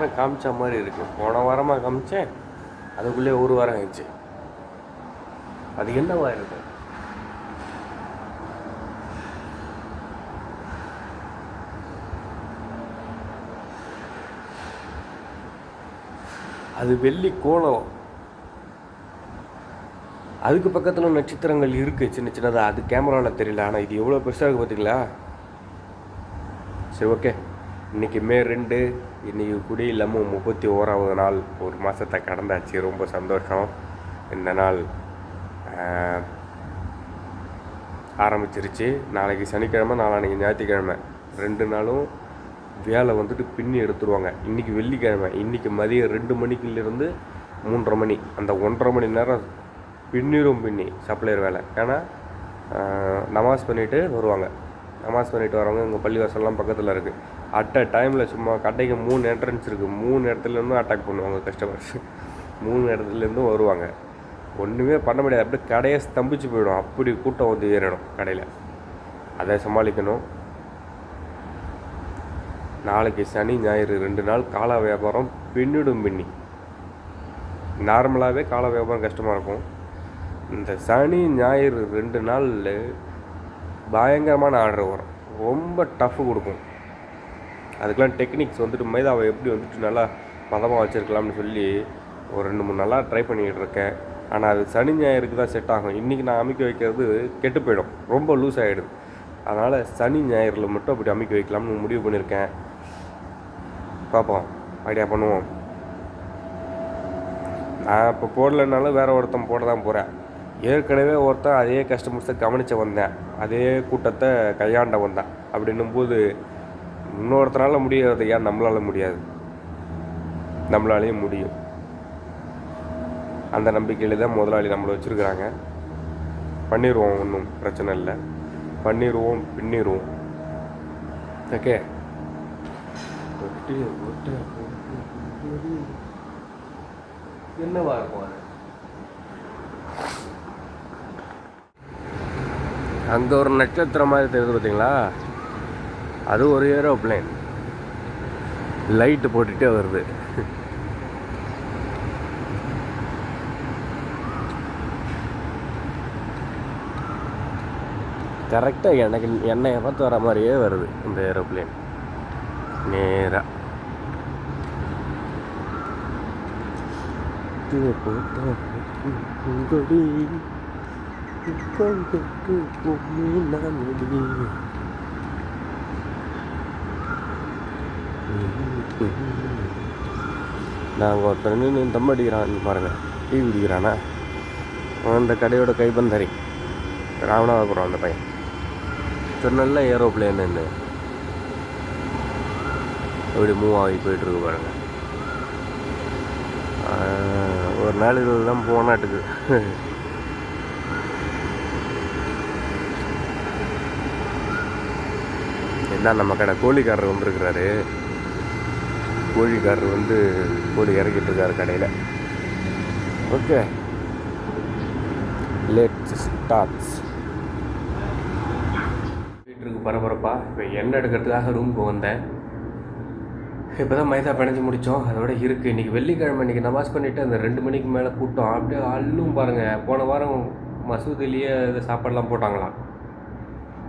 வாரம் காமிச்ச மாதிரி இருக்கு. போன வாரமாக காமிச்சேன். அதுக்குள்ளே ஒரு வாரம் ஆயிடுச்சு. அது என்னவா இருக்கு? அது வெள்ளி கோலம். அதுக்கு பக்கத்தில் நட்சத்திரங்கள் இருக்குது சின்ன சின்னதாக அது கேமராவில் தெரியல. ஆனால் இது எவ்வளோ பெருசாக இருக்குது பார்த்தீங்களா சரி ஓகே இன்னைக்கு மே ரெண்டு இன்றைக்கி குடி இல்லாமல் முப்பத்தி ஓராவது நாள். ஒரு மாதத்தை கடந்தாச்சு. ரொம்ப சந்தோஷம். இந்த நாள் ஆரம்பிச்சிருச்சு. நாளைக்கு சனிக்கிழமை நாளான்னைக்கு ஞாயிற்றுக்கிழமை. ரெண்டு நாளும் வேலை வந்துட்டு பின்னி எடுத்துருவாங்க. இன்றைக்கி வெள்ளிக்கிழமை. இன்றைக்கி மதியம் ரெண்டு மணிக்குலேருந்து மூன்றரை மணி. அந்த ஒன்றரை மணி நேரம் பின்னிரும் பின்னி சப்ளையர் வேலை. ஏன்னா நமாஸ் பண்ணிவிட்டு வருவாங்க. நமாஸ் பண்ணிவிட்டு வரவங்க இங்கே பள்ளிவாசல்லாம் பக்கத்தில் இருக்குது அட் அ டைமில் சும்மா கடைக்கு மூணு என்ட்ரன்ஸ் இருக்குது மூணு இடத்துலேருந்தும் அட்டாக் பண்ணுவாங்க கஸ்டமர்ஸ் மூணு இடத்துலேருந்தும் வருவாங்க. ஒன்றுமே பண்ண முடியாது. அப்படியே கடையை ஸ்தம்பிச்சு போயிடும். அப்படி கூட்டம் வந்து ஏறிடும் கடையில். அதை சமாளிக்கணும். நாளைக்கு சனி ஞாயிறு ரெண்டு நாள் கால வியாபாரம் பின்னிடும் பின்னி. நார்மலாகவே கால வியாபாரம் கஷ்டமாக இருக்கும். இந்த சனி ஞாயிறு ரெண்டு நாளில் பயங்கரமான ஆர்டர் வரும். ரொம்ப டஃப் கொடுக்கும். அதுக்கெலாம் டெக்னிக்ஸ் வந்துட்டு மைதாவை எப்படி வந்துட்டு நல்லா பதமாக வச்சுருக்கலாம்னு சொல்லி ஒரு ரெண்டு மூணு நாளாக ட்ரை பண்ணிக்கிட்டு இருக்கேன். ஆனால் அது சனி ஞாயிறுக்கு தான் செட் ஆகும். இன்றைக்கி நான் அமைக்க வைக்கிறது கெட்டு போயிடும். ரொம்ப லூஸ் ஆகிடுது அதனால் சனி ஞாயிறில் மட்டும் அப்படி அமைக்க வைக்கலாம்னு முடிவு பண்ணியிருக்கேன் பார்ப்போம் ஐடியா பண்ணுவோம். நான் இப்போ போடலைனாலும் வேறு ஒருத்தன் போட தான் போகிறேன் ஏற்கனவே ஒருத்தன் அதே கஸ்டமர்ஸை கவனித்து வந்தேன். அதே கூட்டத்தை கையாண்ட வந்தேன். அப்படின்னும் போது இன்னொருத்தனால முடியாது ஏன் நம்மளால முடியாது? நம்மளாலேயும் முடியும். அந்த நம்பிக்கையில் தான் முதலாளி நம்மளை வச்சுருக்குறாங்க. பண்ணிடுவோம் ஒன்றும் பிரச்சனை இல்லை. பண்ணிடுவோம் பின்னிடுவோம் ஓகே? என்னவா இருக்கும் அது? அங்கே ஒரு நட்சத்திரம் மாதிரி தெரியுது பார்த்தீங்களா அது ஒரு ஏரோப்ளேன். லைட்டு போட்டுகிட்டே வருது. கரெக்டாக எனக்கு என்னையை பார்த்து வர மாதிரியே வருது இந்த ஏரோப்ளேன். நேராக நாங்கள் ஒருத்தர் நின்று தம் அடிக்கிறான் பாருங்கள் டீ குடிக்கிறானா? அந்த கடையோட கைப்பந்தாரி ராமநாதபுரம் அந்த பையன். சொன்னல ஏரோப்ளேன்னு இப்படி மூவ் ஆகி போயிட்டுருக்கு பாருங்கள் ஒரு நாள் இதில் தான் போனாட்டுக்கு. என்ன நம்ம கடை கோழிக்காரர் வந்திருக்கிறாரு? கோழிக்காரர் வந்து கோழி இறக்கிட்டு இருக்காரு கடையில். ஓகே. லேட் ஸ்டார்ட்ஸ் வீட்டுக்கு பரபரப்பா. இப்போ எண்ணெய் எடுக்கிறதுக்காக ரூமுக்கு வந்தேன். இப்போ தான் மைதா பிணைஞ்சு முடித்தோம் அதோட இருக்குது இன்றைக்கி வெள்ளிக்கிழமை இன்றைக்கி நமாஸ் பண்ணிவிட்டு அந்த ரெண்டு மணிக்கு மேலே கூட்டம். அப்படியே அள்ளும் பாருங்கள் போன வாரம் மசூதிலேயே இது சாப்பாடெலாம் போட்டாங்களாம்.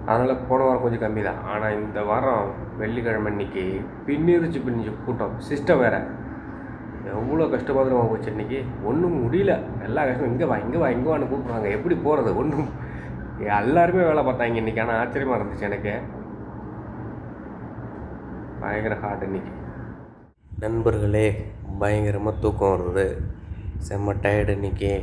அதனால் போன வாரம் கொஞ்சம் கம்மி தான் ஆனால் இந்த வாரம் வெள்ளிக்கிழமை இன்னைக்கு பின்னிருச்சு பின்னிச்சு கூட்டம். சிஸ்டம் வேறு. எவ்வளோ கஷ்டமாக போச்சு இன்னைக்கு? ஒன்றும் முடியல. எல்லா கஷ்டமும் இங்கே வா இங்கே வா இங்கே வான்னு கூப்பிட்றாங்க. எப்படி போகிறது ஒன்றும் எல்லாருமே வேலை பார்த்தாங்க இன்னைக்கு. ஆனால் ஆச்சரியமாக இருந்துச்சு எனக்கு. பயங்கர ஹார்ட் இன்னைக்கு. நண்பர்களே பயங்கரமாக தூக்கம் வருது. செம்ம டயர்டு இன்னைக்கு.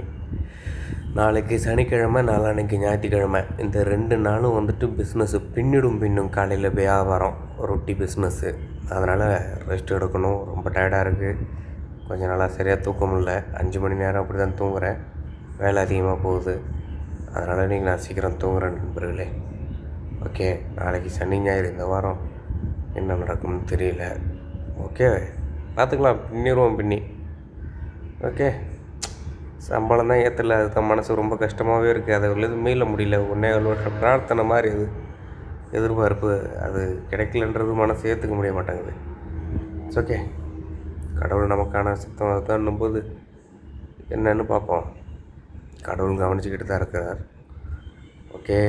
நாளைக்கு சனிக்கிழமை நாளான்னைக்கு ஞாயிற்றுக்கிழமை. இந்த ரெண்டு நாளும் வந்துட்டு பிஸ்னஸ்ஸு பின்னிடும் பின்னும் காலையில் வியாபாரம் ரொட்டி பிஸ்னஸ்ஸு அதனால் ரெஸ்ட் எடுக்கணும். ரொம்ப டயர்டாக இருக்குது கொஞ்ச நாளாக சரியாக தூக்கம் இல்லை. அஞ்சு மணி நேரம் அப்படி தான் தூங்குகிறேன் வேலை அதிகமாக போகுது. அதனால் இன்றைக்கி நான் சீக்கிரம் தூங்குறேன் நண்பர்களே. ஓகே நாளைக்கு சனி ஞாயிறு இந்த வாரம் என்ன நடக்கும்னு தெரியல. ஓகே பார்த்துக்கலாம். பின்னிடுவோம் பின்னி. ஓகே. சம்பளம் தான் ஏற்றல அதுதான் மனசு. ரொம்ப கஷ்டமாகவே இருக்குது அதை உள்ளது மீள முடியல. ஒன்றே ஒரு வருஷம் பிரார்த்தனை மாதிரி அது எதிர்பார்ப்பு. அது கிடைக்கலன்றது மனசு ஏற்றுக்க முடிய மாட்டேங்குது. இட்ஸ் ஓகே கடவுள் நமக்கான சித்தம் அதுதான் போது என்னன்னு பார்ப்போம். கடவுள் கவனிச்சுக்கிட்டு தான் இருக்கிறார். ஓகே